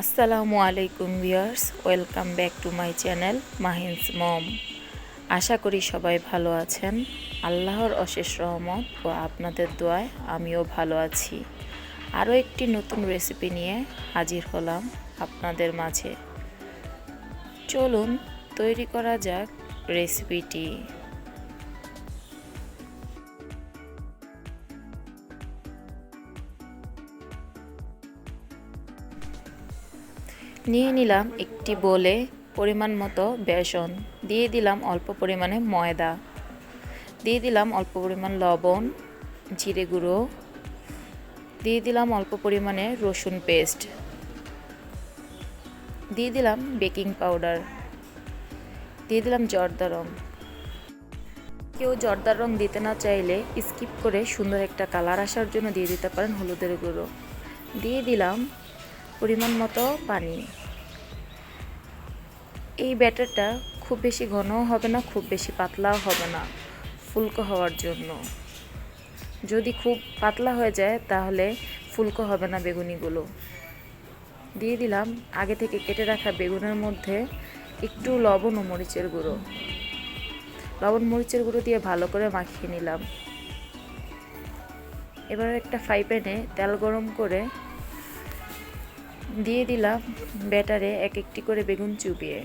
আসসালামু আলাইকুম viewers, welcome back to my channel Mahin's mom. আশা করি সবাই ভালো আছেন। আল্লাহর অশেষ রহমত ও আপনাদের দোয়ায় আমিও ভালো আছি। আরও একটি নতুন রেসিপি নিয়ে হাজির হলাম আপনাদের মাঝে। চলুন তৈরি করা যাক রেসিপিটি নিয়ে নিলাম একটি বলে পরিমাণ মতো বেসন। দিয়ে দিলাম অল্প পরিমাণে ময়দা। দিয়ে দিলাম অল্প পরিমাণ লবণ, জিরে গুঁড়ো। দিয়ে দিলাম অল্প পরিমাণে রসুন পেস্ট। দিয়ে দিলাম বেকিং পাউডার। দিয়ে দিলাম জর্দা রং। কেউ জর্দার রং দিতে না চাইলে স্কিপ করে সুন্দর একটা কালার আসার জন্য দিয়ে দিতে পারেন হলুদের গুঁড়ো। দিয়ে দিলাম পরিমাণ মতো পানি। এই ব্যাটারটা খুব বেশি ঘনও হবে না, খুব বেশি পাতলাও হবে না, ফুলকো হওয়ার জন্য। যদি খুব পাতলা হয়ে যায়, তাহলে ফুলকো হবে না বেগুনিগুলো। দিয়ে দিলাম আগে থেকে কেটে রাখা বেগুনের মধ্যে একটু লবণ ও মরিচের গুঁড়ো। লবণ, মরিচের গুঁড়ো দিয়ে ভালো করে মাখিয়ে নিলাম। এবার একটা ফ্রাই প্যানে তেল গরম করে দিয়ে দিলাম ব্যাটারে এক একটি করে বেগুন চুপিয়ে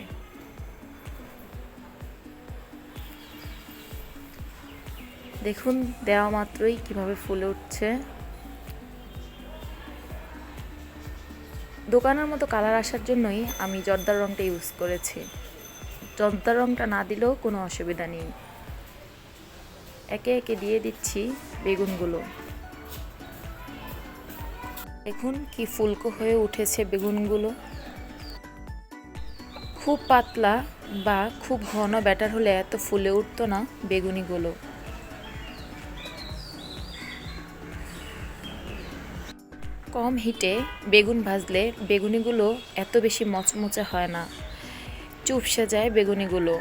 দেখুন, দেওয়া মাত্রই কীভাবে ফুলে উঠছে। দোকানের মতো কালার আসার জন্যই আমি জর্দার রঙটা ইউজ করেছি। জর্দার রঙটা না দিলেও কোনো অসুবিধা নেই। একে একে দিয়ে দিচ্ছি বেগুনগুলো। দেখুন কি ফুলকো হয়ে উঠেছে বেগুনগুলো। খুব পাতলা বা খুব ঘন ব্যাটার হলে এত ফুলে উঠতো না বেগুনিগুলো। কম হিটে বেগুন ভাজলে বেগুনিগুলো এত বেশি মচমচে হয় না। চুপসে যায় বেগুনিগুলো।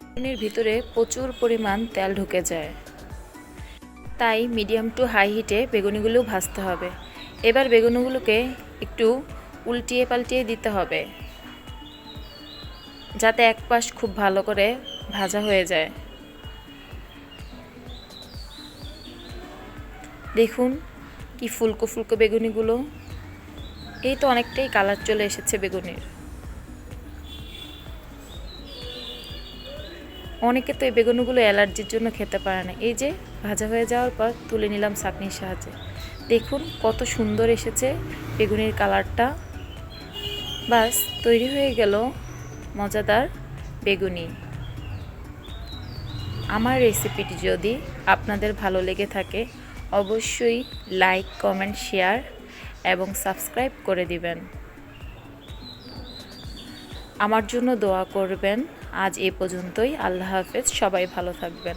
বেগুনির ভিতরে প্রচুর পরিমাণ তেল ঢুকে যায়। তাই মিডিয়াম টু হাই হিটে বেগুনিগুলো ভাজতে হবে। এবার বেগুনিগুলোকে একটু উল্টিয়ে পাল্টিয়ে দিতে হবে। যাতে এক পাশ খুব ভালো করে ভাজা হয়ে যায়। দেখুন কি ফুলকো ফুলকো বেগুনিগুলো। এই তো অনেকটাই কালার চলে এসেছে বেগুনির। অনেকে তো এই বেগুনগুলো অ্যালার্জির জন্য খেতে পারে না। এই যে ভাজা হয়ে যাওয়ার পর তুলে নিলাম চাকনির সাহায্যে। দেখুন কত সুন্দর এসেছে বেগুনের কালারটা। বাস, তৈরি হয়ে গেল মজাদার বেগুনি। আমার রেসিপিটি যদি আপনাদের ভালো লেগে থাকে, অবশ্যই লাইক, কমেন্ট, শেয়ার এবং সাবস্ক্রাইব করে দিবেন। আমার জন্য দোয়া করবেন। আজ এ পর্যন্তই। আল্লাহ হাফেজ সবাই ভালো থাকবেন।